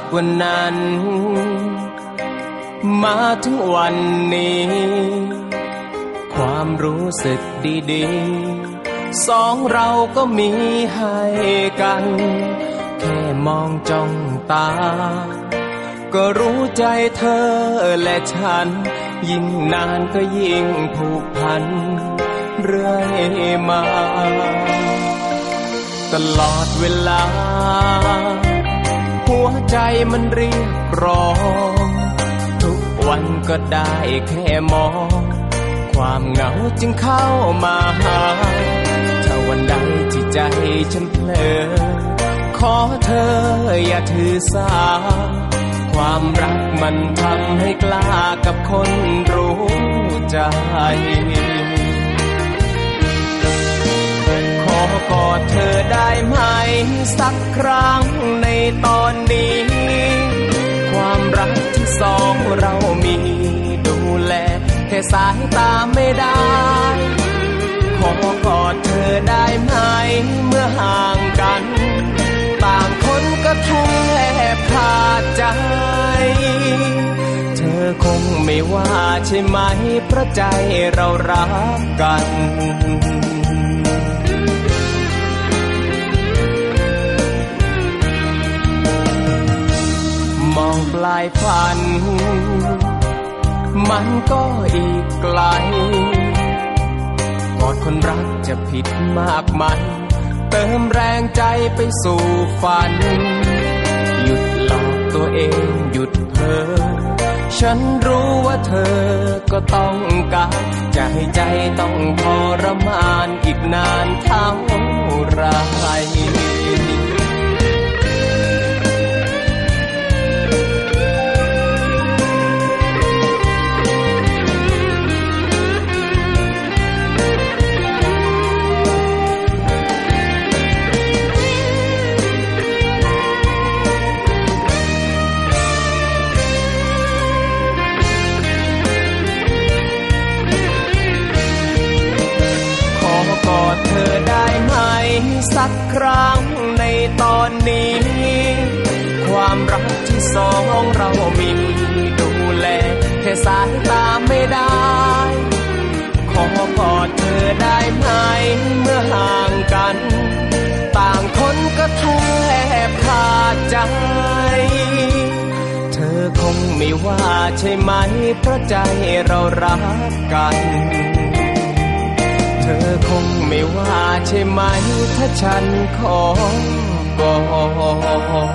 ากวันนั้น มาถึงวันนี้ ความรู้สึกดีๆ สองเราก็มีให้กัน แค่มองจ้องตา ก็รู้ใจเธอและฉัน ยิ่งนานก็ยิ่งผูกพัน เรื่อยมา ตลอดเวลา หัวใจมันเรียกร้อง ทุกวันก็ได้แค่มอง ความเหงาจึงเข้ามาหาถ้าวันใดที่ใจฉันเพลอ ขอเธออย่าถือสา ความรักมันทำให้กล้ากับคนรู้ใจขอกอดเธอได้ไหม สักครั้งในตอนนี้ ความรักที่สองเรามีดูแลแค่สายตาไม่ได้ ขอกอดเธอได้ไหมเมื่อห่างกัน ต่างคนก็ทุ่มแทบขาดใจ เธอคงไม่ว่าใช่ไหมเพราะใจเรารักกันายฝัน มันก็อีกไกลกอดคนรักจะผิดมากไหมเติมแรงใจไปสู่ฝัน หยุดหลอกตัวเองหยุดเพ้อฉันรู้ว่าเธอก็ต้องการจะให้ใจต้องทรมานอีกนานเท่าไร ครั้งในตอนนี้ ความรักที่สองเรามีดูแลแค่สายตาไม่ได้ ขอกอดเธอได้ไหมเมื่อห่างกัน ต่างคนก็ทุ่มแทบขาดใจ เธอคงไม่ว่าใช่ไหมเพราะใจเรารักกัน คงไม่ว่าใช่ไหม ถ้าฉันขอก่อน